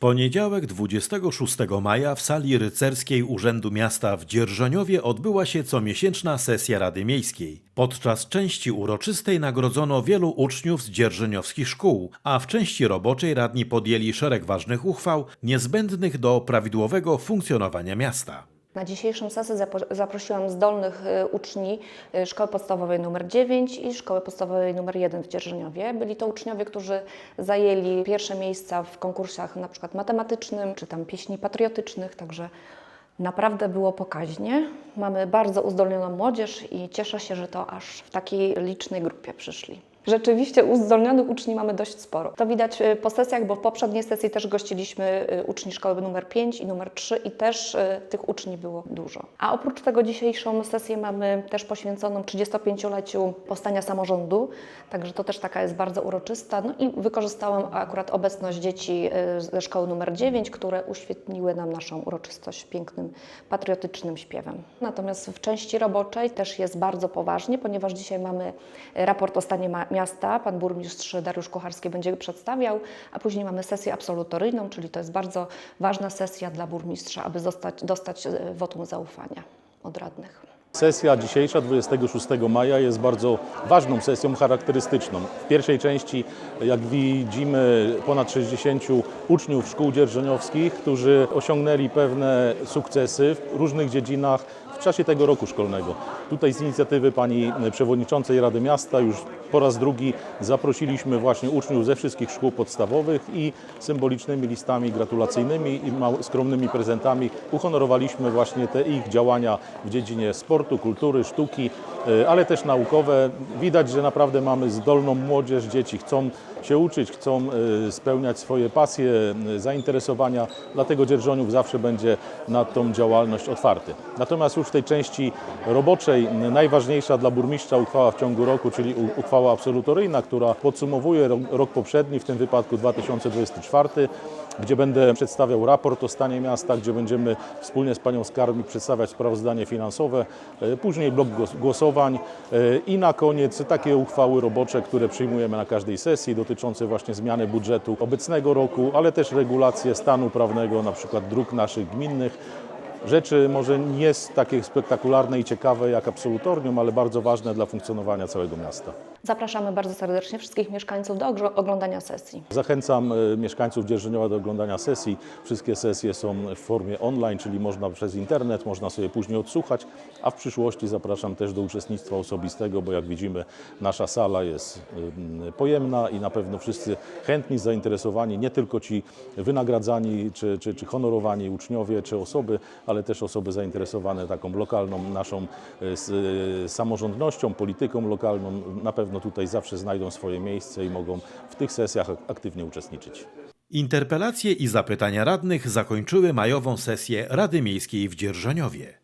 poniedziałek 26 maja w sali rycerskiej Urzędu Miasta w Dzierżoniowie odbyła się comiesięczna sesja Rady Miejskiej. Podczas części uroczystej nagrodzono wielu uczniów z dzierżoniowskich szkół, a w części roboczej radni podjęli szereg ważnych uchwał niezbędnych do prawidłowego funkcjonowania miasta. Na dzisiejszą sesję zaprosiłam zdolnych y, uczni y, Szkoły Podstawowej nr 9 i Szkoły Podstawowej nr 1 w Dzierżoniowie. Byli to uczniowie, którzy zajęli pierwsze miejsca w konkursach na przykład matematycznym czy tam pieśni patriotycznych, także naprawdę było pokaźnie. Mamy bardzo uzdolnioną młodzież i cieszę się, że to aż w takiej licznej grupie przyszli. Rzeczywiście uzdolnionych uczni mamy dość sporo. To widać y, po sesjach, bo w poprzedniej sesji też gościliśmy y, uczni szkoły numer 5 i numer 3 i też y, tych uczni było dużo. A oprócz tego dzisiejszą sesję mamy też poświęconą 35-leciu powstania samorządu, także to też taka jest bardzo uroczysta. No i wykorzystałam akurat obecność dzieci ze szkoły numer 9, które uświetniły nam naszą uroczystość pięknym, patriotycznym śpiewem. Natomiast w części roboczej też jest bardzo poważnie, ponieważ dzisiaj mamy raport o stanie ma- miasta. Pan burmistrz Dariusz Kucharski będzie przedstawiał, a później mamy sesję absolutoryjną, czyli to jest bardzo ważna sesja dla burmistrza, aby zostać, dostać e, wotum zaufania od radnych. Sesja dzisiejsza, 26 maja, jest bardzo ważną sesją charakterystyczną. W pierwszej części, jak widzimy, ponad 60 uczniów szkół dzierżoniowskich, którzy osiągnęli pewne sukcesy w różnych dziedzinach czasie tego roku szkolnego. Tutaj z inicjatywy pani przewodniczącej Rady Miasta już po raz drugi zaprosiliśmy właśnie uczniów ze wszystkich szkół podstawowych i symbolicznymi listami gratulacyjnymi i skromnymi prezentami uhonorowaliśmy właśnie te ich działania w dziedzinie sportu, kultury, sztuki, ale też naukowe. Widać, że naprawdę mamy zdolną młodzież, dzieci chcą się uczyć, chcą y, spełniać swoje pasje, y, zainteresowania, dlatego Dzierżoniów zawsze będzie na tą działalność otwarty. Natomiast już w tej części roboczej y, najważniejsza dla burmistrza uchwała w ciągu roku, czyli uchwała absolutoryjna, która podsumowuje rok poprzedni, w tym wypadku 2024, gdzie będę przedstawiał raport o stanie miasta, gdzie będziemy wspólnie z panią skarbnik przedstawiać sprawozdanie finansowe, y, później blok głos- głosowań y, i na koniec takie uchwały robocze, które przyjmujemy na każdej sesji dotyczące właśnie zmiany budżetu obecnego roku, ale też regulacje stanu prawnego, na przykład dróg naszych gminnych. Rzeczy może nie s- takie spektakularne i ciekawe jak absolutorium, ale bardzo ważne dla funkcjonowania całego miasta. Zapraszamy bardzo serdecznie wszystkich mieszkańców do oglądania sesji. Zachęcam e, mieszkańców Dzierżoniowa do oglądania sesji. Wszystkie sesje są w formie online, czyli można przez internet, można sobie później odsłuchać, a w przyszłości zapraszam też do uczestnictwa osobistego, bo jak widzimy nasza sala jest pojemna i na pewno wszyscy chętni, zainteresowani, nie tylko ci wynagradzani czy, czy, czy honorowani uczniowie czy osoby, ale też osoby zainteresowane taką lokalną naszą e, e, samorządnością, polityką lokalną. Na pewno tutaj zawsze znajdą swoje miejsce i mogą w tych sesjach ak- aktywnie uczestniczyć. Interpelacje i zapytania radnych zakończyły majową sesję Rady Miejskiej w Dzierżoniowie.